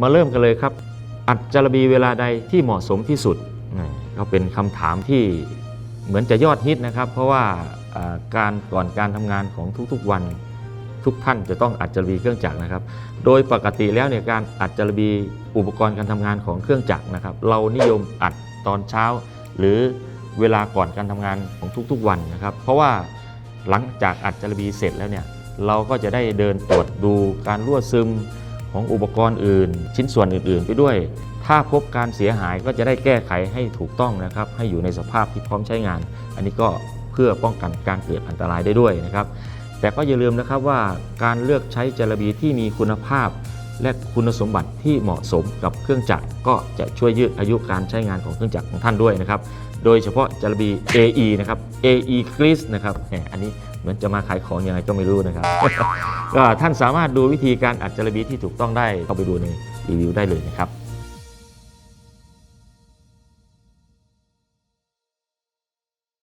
มาเริ่มกันเลยครับ อัดจารบีเวลาใดที่เหมาะสมที่สุดก็เป็นคำถามที่เหมือนจะยอดฮิตนะครับ เพราะว่าอ่าการก่อนการทำงานของทุกๆวันทุกท่านจะต้องอัดจารบีเครื่องจักรนะครับ โดยปกติแล้วเนี่ยการอัดจารบีอุปกรณ์การทำงานของเครื่องจักรนะครับ เรานิยมอัดตอนเช้า หรือเวลาก่อนการทำงานของทุกๆวันนะครับ เพราะว่าหลังจากอัดจารบีเสร็จแล้วเนี่ยเราก็จะได้เดินตรวจดูการรั่วซึม ของอุปกรณ์อื่น ชิ้นส่วนอื่น ๆ ไปด้วย ถ้าพบการเสียหายก็จะได้แก้ไขให้ถูกต้องนะครับ ให้อยู่ในสภาพที่พร้อมใช้งาน อันนี้ก็เพื่อป้องกันการเกิดอันตรายได้ด้วยนะครับ แต่ก็อย่าลืมนะครับว่าการเลือกใช้จารบีที่มีคุณภาพ และคุณสมบัติที่เหมาะสมกับเครื่องจักร ก็จะช่วยยืดอายุการใช้งานของเครื่องจักรของท่านด้วยนะครับ โดยเฉพาะจารบี AE นะครับ AE Grease นะครับอันนี้ เหมือนจะมาขายของยังไงก็ไม่รู้นะครับ ก็ท่านสามารถดูวิธีการอัดจารบีที่ถูกต้องได้เข้าไปดูในรีวิวได้เลยนะครับ